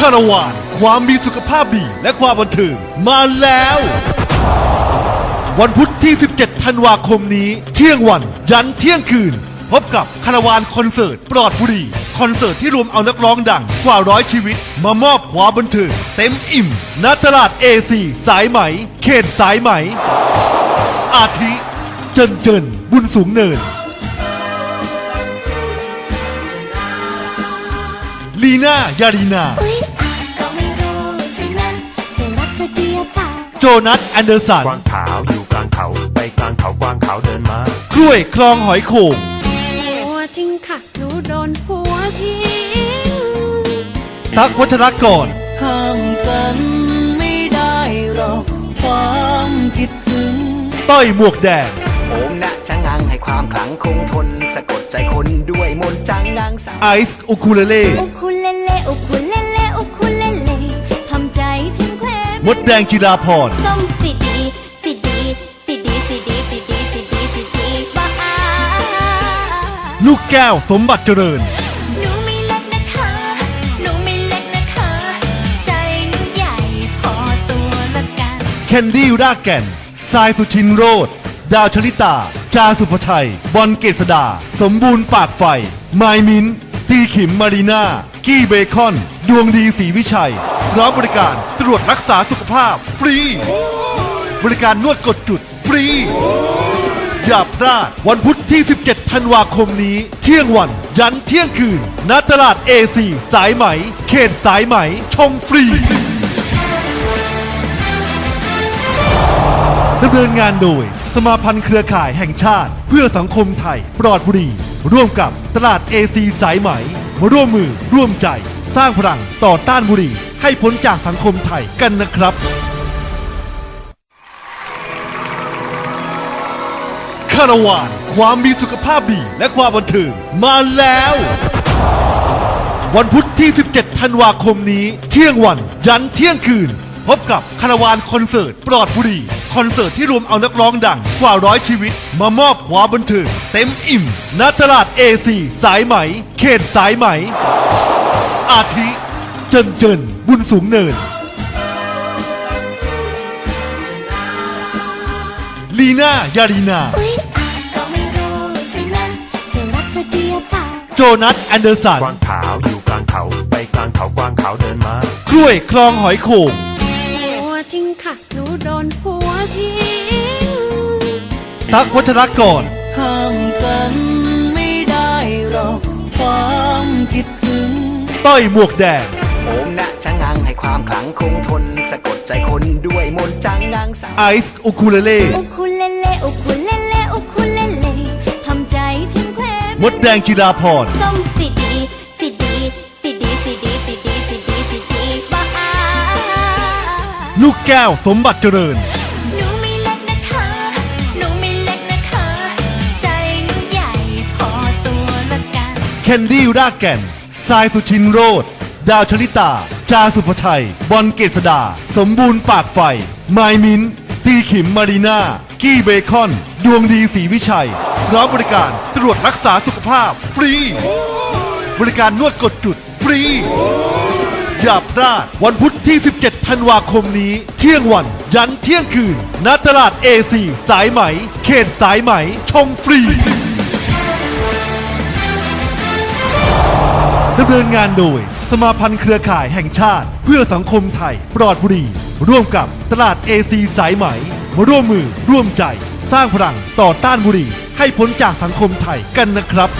คาราวานความมีสุขภาพดีและความบันเทิงมาแล้ว วันพุธที่ 17 ธันวาคมนี้ เที่ยงวัน ยันเที่ยงคืน พบกับคาราวานคอนเสิร์ต ปลอดบุหรีคอนเสิร์ตที่รวมเอานักร้องดังกว่าร้อยชีวิต มามอบความบันเทิงเต็มอิ่มณตลาด A4 สายไหม เขตสายไหม อาทิ เจินเจินบุญสูงเนิน ลีน่ายารีนา อุ๊ย โจนัสแอนเดอร์สันกวางขาวอยู่กลางเขาไปกลางเขากวางขาวเดินมากล้วยคลองหอยโข่งหัวทิ้งค่ะหนูโดนผัวทิ้งตั๊กวัชรกรห้ามกันไม่ได้หรอกความคิดถึง ต้อยหมวกแดงโอมนะจะงังให้ความขลังคงทน สะกดใจคนด้วยมนต์จังงังสาวไอซ์อุคูเลเล่ อุคุเลเล่อุคุเล มดแดงจิราพรต้มสิดีสิดีสิดีสิดีสิดีสิดีสิดีบ้าลูกแก้วสมบัติเจริญ หนูไม่เล็กนะคะ หนูไม่เล็กนะคะ ใจหนูใหญ่พอตัวละกัน แคนดี้รากแก่นทรายสุชินโรดดาวชลิตา จาสุภชัย บอลเกษดา สมบูรณ์ปากไฟ ไมายมิน ตีขิมมารีนา กี้เบคอน ดวงดีศรีวิชัย พร้อมบริการตรวจรักษาสุขภาพ ฟรี บริการนวดกดจุด ฟรี อย่าพลาดวันพุธที่ 17 ธันวาคมนี้ เที่ยงวันยันเที่ยงคืนณตลาด A4 สายไหม เขตสายไหม ชมฟรีดำเนินงานโดย สมาพันธ์เครือข่ายแห่งชาติ เพื่อสังคมไทย ปลอดบุหรี่ ร่วมกับตลาด AC สายไหม มาร่วมมือร่วมใจ สร้างพลังต่อต้านบุหรี่ ให้พ้นจากสังคมไทยกันนะครับ คาราวาน ความมีสุขภาพดีและความบันเทิงมาแล้ว วันพุธที่ 17 ธันวาคมนี้ เที่ยงวันยันเที่ยงคืน พบกับคาราวานคอนเสิร์ตปลอดบุหรี่คอนเสิร์ตที่รวมเอานักร้องดังกว่าร้อยชีวิต มามอบความบันเทิงเต็มอิ่มณตลาด A4 สายไหม เขตสายไหม อาทิ เจินเจินบุญสูงเนิน ลีน่ายารีนา อุ๊ยอาจก็ไม่รู้สินะจะรักเธอเดียวตายโจนัสแอนเดอร์สันกวางขาวอยู่กลางเขาไปกลางเขากวางขาวเดินมากล้วยคลองหอยโข่งหัวทิ้งค่ะหนูโดนผัวทิ้งตั๊กวัชรกรห้ามกันไม่ได้หรอกความคิดถึง ต้อยหมวกแดง โอมนะจะงังให้ความขลังคงทน สะกดใจคนด้วยมนต์จังงังสาวไอซ์อุคูเลเล่อุคุเลเล่อุคุเลเล่อุคุเลเล่ทำใจฉันแควมดแดงจิราพรต้มสิดีสิดีสิดีสิดีสิดีสิดีสิดีบ้าลูกแก้วสมบัติเจริญ หนูไม่เล็กนะคะ หนูไม่เล็กนะคะ ใจหนูใหญ่พอตัวละกัน แคนดี้รากแก่นทรายสุชินโรด ดาวชลิตา จาสุภชัย บอลเกษดา สมบูรณ์ปากไฟ ไมมินตีขิมมารีนากี้เบคอน ดวงดีศรีวิชัย พร้อมบริการตรวจรักษาสุขภาพ ฟรี บริการนวดกดจุด ฟรี อย่าพลาด วันพุธที่ 17 ธันวาคมนี้ เที่ยงวัน ยันเที่ยงคืนณตลาด A4 สายไหม เขตสายไหม ชมฟรี เนินงานโดย สมาพันธ์เครือข่ายแห่งชาติ เพื่อสังคมไทย ปลอดบุหรี่ร่วมกับตลาด AC สายไหม มาร่วมมือร่วมใจ สร้างพลังต่อต้านบุหรี่ให้พ้นจากสังคมไทยกันนะครับ